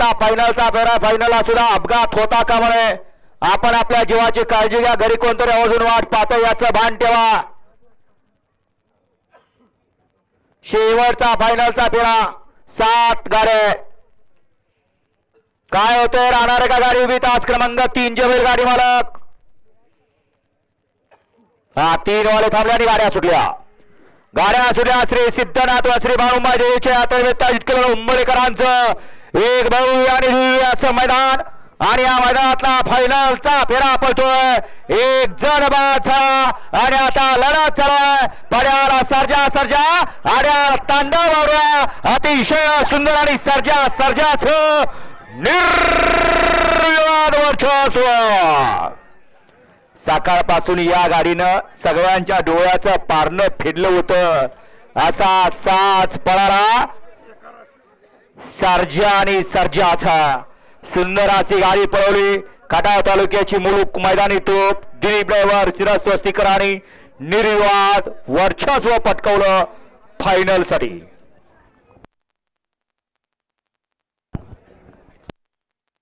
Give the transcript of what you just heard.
आता फायनलचा फेरा फायनलला सुद्धा अपघात होता का म्हणे? आपण आपल्या जीवाची काळजी घ्या घरी कोणतरी अजून वाट पाहतो याचं भान ठेवा. शेवटचा फायनलचा फेरा सात गाड्या. काय होतंय राहणार का गाडी उभी? तास क्रमांक तीन जे होईल गाडी मालक. हा तीन वाले थांबले आणि गाड्या सुटल्या. गाड्या सुटल्या श्री सिद्धनाथ व श्री बाळुंबा देवीचे यात्रेनिमित्त इतके उंबळेकरांचं एक भाऊ आणि असं मैदान. आणि या मैदानातला फायनलचा फेरा पडतोय. एक जण बाचा. आणि आता लढत चालू पड्याला सर्जा सर्जा. आणि तांडव अतिशय सुंदर आणि सर्जा सर्जाच निर्वाद वर्ष सकाळपासून या गाडीनं सगळ्यांच्या डोळ्याचं पारणं फिरलं होतं. असा साच पळाला. सर्जा आणि सर्जाचा सुंदर अशी गाडी पळवली. खटाव तालुक्याची मुलूक मैदानी तोप दिलीप ड्रायव्हर शिरस्वस्तीकर आणि निर्विवाद वर्चस्व पटकवलं फायनलसाठी